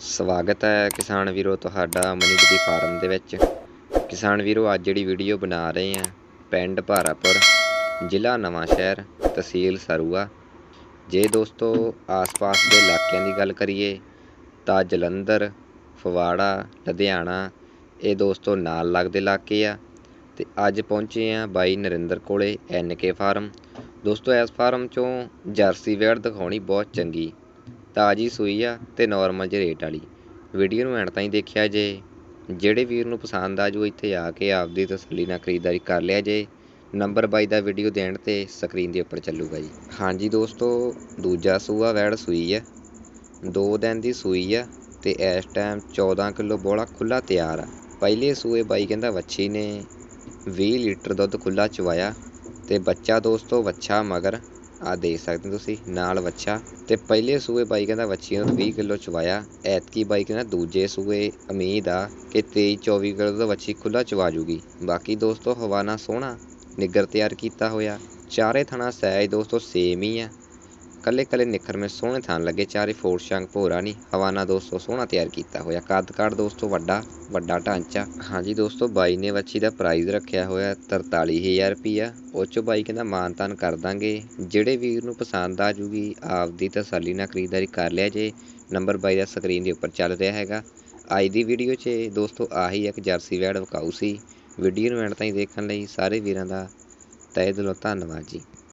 ਸਵਾਗਤ ਹੈ ਕਿਸਾਨ ਵੀਰੋ ਤੁਹਾਡਾ ਮਨੀਪਤੀ ਫਾਰਮ ਦੇ ਵਿੱਚ। ਕਿਸਾਨ ਵੀਰੋ, ਅੱਜ ਜਿਹੜੀ ਵੀਡੀਓ ਬਣਾ ਰਹੇ ਹਾਂ, ਪਿੰਡ ਭਾਰਾਪੁਰ, ਜ਼ਿਲ੍ਹਾ ਨਵਾਂ ਸ਼ਹਿਰ, ਤਹਿਸੀਲ ਸਰੂਆ। ਜੇ ਦੋਸਤੋ, ਆਸ-ਪਾਸ ਦੇ ਇਲਾਕਿਆਂ ਦੀ ਗੱਲ ਕਰੀਏ, ਤਾਂ ਜਲੰਧਰ ਫਵਾੜਾ ਲੁਧਿਆਣਾ, ਇਹ ਦੋਸਤੋ ਨਾਲ ਲੱਗਦੇ ਇਲਾਕੇ ਆ। ਤੇ ਅੱਜ ਪਹੁੰਚੇ ਆ ਬਾਈ ਨਰਿੰਦਰ ਕੋਲੇ ਐਨਕੇ ਫਾਰਮ। ਦੋਸਤੋ, ਇਸ ਫਾਰਮ ਚੋਂ ਜਰਸੀ ਵੇੜ ਦਿਖਾਉਣੀ ਬਹੁਤ ਚੰਗੀ। ਤਾਜੀ ਸੂਈ ਆ ਤੇ ਨਾਰਮਲ ਜੇ ਰੇਟ ਵਾਲੀ। ਵੀਡੀਓ ਨੂੰ ਐਂਡ ਤਾਈਂ ਦੇਖਿਆ ਜੇ। ਜਿਹੜੇ ਵੀਰ ਨੂੰ ਪਸੰਦ ਆ, ਜੋ ਇੱਥੇ ਆ ਕੇ ਆਪਦੀ ਤਸੱਲੀ ਨਾਲ ਖਰੀਦਦਾਰੀ ਕਰ ਲਿਆ ਜੇ ਨੰਬਰ ਬਾਈ ਦਾ ਵੀਡੀਓ ਦੇਣ ਤੇ ਸਕਰੀਨ ਦੇ ਉੱਪਰ ਚੱਲੂਗਾ ਜੀ। ਹਾਂਜੀ ਦੋਸਤੋ, ਦੂਜਾ ਸੂਆ ਵੈੜ ਸੂਈ ਆ। ਦੋ ਦਿਨ ਦੀ ਸੂਈ ਆ ਤੇ ਇਸ ਟਾਈਮ 14 ਕਿਲੋ ਬੋਲਾ ਖੁੱਲਾ ਤਿਆਰ ਆ। ਪਹਿਲੇ ਸੂਏ ਬਾਈ ਕਹਿੰਦਾ ਵੱਛੀ ਨੇ। 20 ਲੀਟਰ ਦੁੱਧ ਖੁੱਲਾ ਚਵਾਇਆ ਤੇ ਬੱਚਾ ਦੋਸਤੋ, ਵੱਛਾ ਮਗਰ ਆ ਦੇਖ ਸਕਦੇ ਹੋ ਤੁਸੀਂ, ਨਾਲ ਵੱਛਾ। ਤੇ ਪਹਿਲੇ ਸੂਏ ਬਾਈ ਕਹਿੰਦਾ ਵੱਛੀ ਨੂੰ 20 ਕਿਲੋ ਚਵਾਇਆ। ਐਤਕੀ ਬਾਈ ਕਹਿੰਦਾ ਦੂਜੇ ਸੂਏ ਉਮੀਦ ਆ ਕਿ 23 24 ਕਿਲੋ ਦਾ ਵੱਛੀ ਖੁੱਲਾ ਚਵਾ ਜੂਗੀ। ਬਾਕੀ ਦੋਸਤੋ ਹਵਾਨਾ ਸੋਹਣਾ, ਨਿੱਗਰ ਤਿਆਰ ਕੀਤਾ ਹੋਇਆ। ਚਾਰੇ ਥਣਾ ਸਹਿਜ ਦੋਸਤੋ ਸੇਮ ਹੀ ਆ। ਕੱਲੇ ਕੱਲੇ ਨਿਖਰ ਮੇ ਸੋਹਣੇ ਥਾਂ ਲੱਗੇ, ਚਾਰੇ ਫੋਰ ਸ਼ੰਗ ਭੋਰਾ ਨਹੀਂ ਹਵਾਨਾ ਦੋਸਤੋ ਸੋਹਣਾ ਤਿਆਰ ਕੀਤਾ ਹੋਇਆ। ਕੱਦ ਕਾਠ ਦੋਸਤੋ, ਵੱਡਾ ਵੱਡਾ ਢਾਂਚਾ। ਹਾਂਜੀ ਦੋਸਤੋ, ਬਾਈ ਨੇ ਵੱਛੀ ਦਾ ਪ੍ਰਾਈਜ਼ ਰੱਖਿਆ ਹੋਇਆ 43000 ਰੁਪਿਆ ਉਹ ਚੋਂ ਬਾਈ ਕਹਿੰਦਾ ਮਾਨਤਾਨ ਕਰ ਦਾਂਗੇ। ਜਿਹੜੇ ਵੀਰ ਨੂੰ ਪਸੰਦ ਆ ਜੂਗੀ, ਆਪਦੀ ਤਸੱਲੀ ਨਾਲ ਖਰੀਦਦਾਰੀ ਕਰ ਲਿਆ ਜੇ। ਨੰਬਰ ਬਾਈ ਦਾ ਸਕਰੀਨ ਦੇ ਉੱਪਰ ਚੱਲ ਰਿਹਾ ਹੈਗਾ। ਅੱਜ ਦੀ ਵੀਡੀਓ 'ਚ ਦੋਸਤੋ, ਆਹੀ ਇੱਕ ਜਰਸੀ ਵੈੜ ਵਿਕਾਊ ਸੀ। ਵੀਡੀਓ ਨੂੰ ਐਂਡ ਤਾਈਂ ਦੇਖਣ ਲਈ ਸਾਰੇ ਵੀਰਾਂ ਦਾ ਤਹਿ ਦਿਲੋਂ ਧੰਨਵਾਦ ਜੀ।